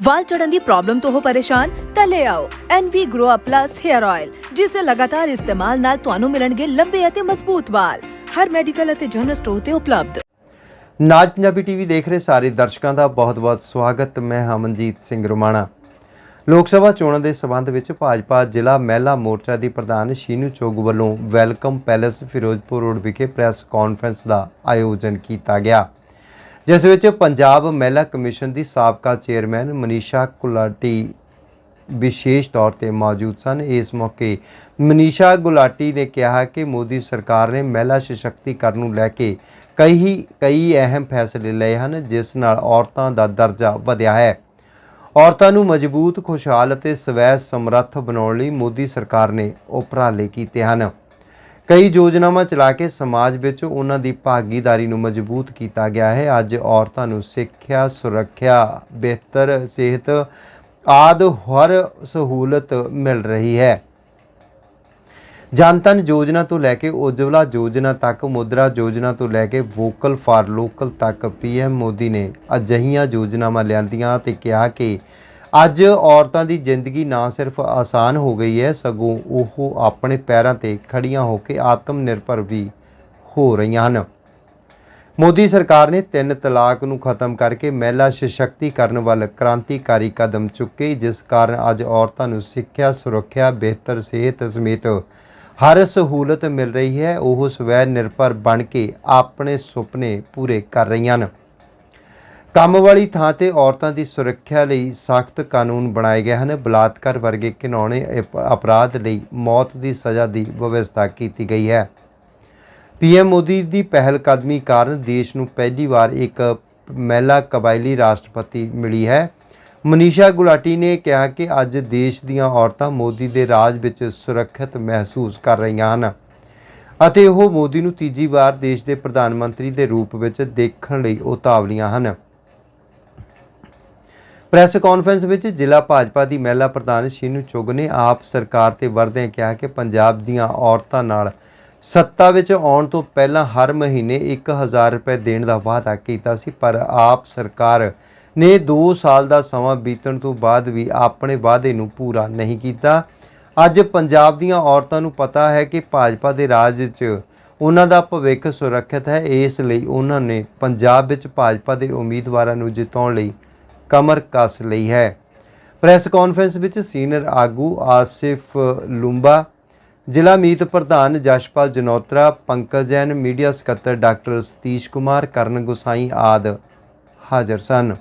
ਵਾਲ ਝੜਨ ਦੀ problem ਤੋਂ ਹੋ ਪਰੇਸ਼ਾਨ, ਤਾਂ ਲੈ ਆਓ NV Grow Up Plus Hair Oil ਜਿਸ ਦੇ ਲਗਾਤਾਰ ਇਸਤੇਮਾਲ ਨਾਲ ਤੁਹਾਨੂੰ ਮਿਲਣਗੇ ਲੰਬੇ ਅਤੇ ਮਜ਼ਬੂਤ ਵਾਲ। ਹਰ ਮੈਡੀਕਲ ਅਤੇ ਜਨਰਲ ਸਟੋਰ ਤੇ ਉਪਲਬਧ। ਨਾਜ ਪੰਜਾਬੀ ਟੀਵੀ ਦੇਖ ਰਹੇ ਸਾਰੇ ਦਰਸ਼ਕਾਂ ਦਾ ਬਹੁਤ-ਬਹੁਤ ਸਵਾਗਤ। ਮੈਂ ਹਮਨਜੀਤ ਸਿੰਘ ਰੋਮਾਣਾ। ਲੋਕ ਸਭਾ ਚੋਣਾਂ ਦੇ ਸਬੰਧ ਵਿੱਚ ਭਾਜਪਾ ਜ਼ਿਲ੍ਹਾ ਮਹਿਲਾ ਮੋਰਚਾ ਦੀ ਪ੍ਰਧਾਨ ਸ਼ੀਨੂ ਚੋਗ ਵੱਲੋਂ ਵੈਲਕਮ ਪੈਲੇਸ ਫਿਰੋਜ਼ਪੁਰ ਰੋਡ ਵਿਖੇ ਪ੍ਰੈਸ ਕਾਨਫਰੰਸ ਦਾ ਆਯੋਜਨ ਕੀਤਾ ਗਿਆ। ਜਿਸ ਵਿੱਚ ਪੰਜਾਬ ਮਹਿਲਾ ਕਮਿਸ਼ਨ ਦੀ ਸਾਬਕਾ ਚੇਅਰਮੈਨ ਮਨੀਸ਼ਾ ਕੁਲਾਟੀ ਵਿਸ਼ੇਸ਼ ਤੌਰ ਤੇ ਮੌਜੂਦ ਸਨ। ਇਸ ਮੌਕੇ ਮਨੀਸ਼ਾ ਗੁਲਾਟੀ ਨੇ ਕਿਹਾ ਕਿ ਮੋਦੀ ਸਰਕਾਰ ਨੇ ਮਹਿਲਾ ਸਸ਼ਕਤੀਕਰਨ ਨੂੰ ਲੈ ਕੇ ਕਈ ਹੀ ਕਈ ਅਹਿਮ ਫੈਸਲੇ ਲਏ ਹਨ, ਜਿਸ ਨਾਲ ਔਰਤਾਂ ਦਾ ਦਰਜਾ ਵਧਿਆ ਹੈ। ਔਰਤਾਂ ਨੂੰ ਮਜ਼ਬੂਤ, ਖੁਸ਼ਹਾਲ ਅਤੇ ਸਵੈ ਸਮਰੱਥ ਬਣਾਉਣ ਲਈ ਮੋਦੀ ਸਰਕਾਰ ਨੇ ਉਪਰਾਲੇ ਕੀਤੇ ਹਨ। ਕਈ ਯੋਜਨਾਵਾਂ ਚਲਾ ਕੇ ਸਮਾਜ ਵਿੱਚ ਉਹਨਾਂ ਦੀ ਭਾਗੀਦਾਰੀ ਨੂੰ ਮਜ਼ਬੂਤ ਕੀਤਾ ਗਿਆ ਹੈ। ਅੱਜ ਔਰਤਾਂ ਨੂੰ ਸਿੱਖਿਆ, ਸੁਰੱਖਿਆ, ਬਿਹਤਰ ਸਿਹਤ ਆਦ ਹਰ ਸਹੂਲਤ ਮਿਲ ਰਹੀ ਹੈ। ਜਨਧਨ ਯੋਜਨਾ ਤੋਂ ਲੈ ਕੇ ਉਜਵਲਾ ਯੋਜਨਾ ਤੱਕ, ਮੁਦਰਾ ਯੋਜਨਾ ਤੋਂ ਲੈ ਕੇ ਵੋਕਲ ਫਾਰ ਲੋਕਲ ਤੱਕ, ਪੀਐਮ ਮੋਦੀ ਨੇ ਅਜਿਹੀਆਂ ਯੋਜਨਾਵਾਂ ਲਿਆਂਦੀਆਂ ਤੇ ਕਿਹਾ ਕਿ ਅੱਜ ਔਰਤਾਂ ਦੀ ਜ਼ਿੰਦਗੀ ਨਾ ਸਿਰਫ ਆਸਾਨ ਹੋ ਗਈ ਹੈ, ਸਗੋਂ ਉਹ ਆਪਣੇ ਪੈਰਾਂ ਤੇ ਖੜੀਆਂ ਹੋ ਕੇ ਆਤਮ ਨਿਰਭਰ ਵੀ ਹੋ ਰਹੀਆਂ ਹਨ। ਮੋਦੀ ਸਰਕਾਰ ਨੇ ਤਿੰਨ ਤਲਾਕ ਨੂੰ ਖਤਮ ਕਰਕੇ ਮਹਿਲਾ ਸਸ਼ਕਤੀਕਰਨ ਵੱਲ ਕ੍ਰਾਂਤੀਕਾਰੀ ਕਦਮ ਚੁੱਕੇ, ਜਿਸ ਕਾਰਨ ਅੱਜ ਔਰਤਾਂ ਨੂੰ ਸਿੱਖਿਆ, ਸੁਰੱਖਿਆ, ਬਿਹਤਰ ਸਿਹਤ ਸਮੇਤ ਹਰ ਸਹੂਲਤ ਮਿਲ ਰਹੀ ਹੈ। ਉਹ ਸਵੈ ਨਿਰਭਰ ਬਣ ਕੇ ਆਪਣੇ ਸੁਪਨੇ ਪੂਰੇ ਕਰ ਰਹੀਆਂ ਹਨ। ਕੰਮ ਵਾਲੀ ਥਾਂ ਤੇ ਔਰਤਾਂ ਦੀ ਸੁਰੱਖਿਆ ਲਈ ਸਖਤ ਕਾਨੂੰਨ ਬਣਾਏ ਗਏ ਹਨ। ਬਲਾਤਕਾਰ ਵਰਗੇ ਘਿਨੌਣੇ ਅਪ- ਅਪਰਾਧ ਲਈ ਮੌਤ ਦੀ ਸਜ਼ਾ ਦੀ ਵਿਵਸਥਾ ਕੀਤੀ ਗਈ ਹੈ। ਪੀਐਮ ਮੋਦੀ ਦੀ ਪਹਿਲ ਕਦਮੀ ਕਾਰਨ ਦੇਸ਼ ਨੂੰ ਪਹਿਲੀ ਵਾਰ ਇੱਕ ਮਹਿਲਾ ਕਬਾਇਲੀ ਰਾਸ਼ਟਰਪਤੀ ਮਿਲੀ ਹੈ। ਮਨੀਸ਼ਾ ਗੁਲਾਟੀ ਨੇ ਕਿਹਾ ਕਿ ਅੱਜ ਦੇਸ਼ ਦੀਆਂ ਔਰਤਾਂ ਮੋਦੀ ਦੇ ਰਾਜ ਵਿੱਚ ਸੁਰੱਖਿਅਤ ਮਹਿਸੂਸ ਕਰ ਰਹੀਆਂ ਹਨ ਅਤੇ ਉਹ ਮੋਦੀ ਨੂੰ ਤੀਜੀ ਵਾਰ ਦੇਸ਼ ਦੇ ਪ੍ਰਧਾਨ ਮੰਤਰੀ ਦੇ ਰੂਪ ਵਿੱਚ ਦੇਖਣ ਲਈ ਉਤਾਵਲੀਆਂ ਹਨ। ਪ੍ਰੈਸ ਕਾਨਫਰੰਸ ਵਿੱਚ ਜ਼ਿਲ੍ਹਾ ਭਾਜਪਾ ਦੀ ਮਹਿਲਾ ਪ੍ਰਧਾਨ ਸ਼ੀਨੂ ਚੁਗ ਨੇ ਆਪ ਸਰਕਾਰ ਤੇ ਵਰਦਿਆਂ ਕਿਹਾ ਕਿ ਪੰਜਾਬ ਦੀਆਂ ਔਰਤਾਂ ਨਾਲ ਸੱਤਾ ਵਿੱਚ ਆਉਣ ਤੋਂ ਪਹਿਲਾਂ ਹਰ ਮਹੀਨੇ 1000 ਰੁਪਏ ਦੇਣ ਦਾ ਵਾਅਦਾ ਕੀਤਾ ਸੀ, ਪਰ ਆਪ ਸਰਕਾਰ ਨੇ 2 ਸਾਲ ਦਾ ਸਮਾਂ ਬੀਤਣ ਤੋਂ ਬਾਅਦ ਵੀ ਆਪਣੇ ਵਾਅਦੇ ਨੂੰ ਪੂਰਾ ਨਹੀਂ ਕੀਤਾ। ਅੱਜ ਪੰਜਾਬ ਦੀਆਂ ਔਰਤਾਂ ਨੂੰ ਪਤਾ ਹੈ ਕਿ ਭਾਜਪਾ ਦੇ ਰਾਜ 'ਚ ਉਹਨਾਂ ਦਾ ਭਵਿੱਖ ਸੁਰੱਖਿਅਤ ਹੈ, ਇਸ ਲਈ ਉਹਨਾਂ ਨੇ ਪੰਜਾਬ ਵਿੱਚ ਭਾਜਪਾ ਦੇ ਉਮੀਦਵਾਰਾਂ ਨੂੰ ਜਿਤਾਉਣ ਲਈ ਕਮਰ ਕੱਸ ਲਈ ਹੈ। ਪ੍ਰੈਸ ਕਾਨਫਰੰਸ ਵਿੱਚ ਸੀਨੀਅਰ ਆਗੂ ਆਸਿਫ ਲੁੰਬਾ, ਜ਼ਿਲ੍ਹਾ ਮੀਤ ਪ੍ਰਧਾਨ ਜਸ਼ਪਾਲ ਜਨੋਤਰਾ, ਪੰਕਜ ਜੈਨ, ਮੀਡੀਆ ਸਕੱਤਰ ਡਾਕਟਰ ਸਤੀਸ਼ ਕੁਮਾਰ, ਕਰਨ ਗੁਸਾਈ ਆਦ ਹਾਜ਼ਰ ਸਨ।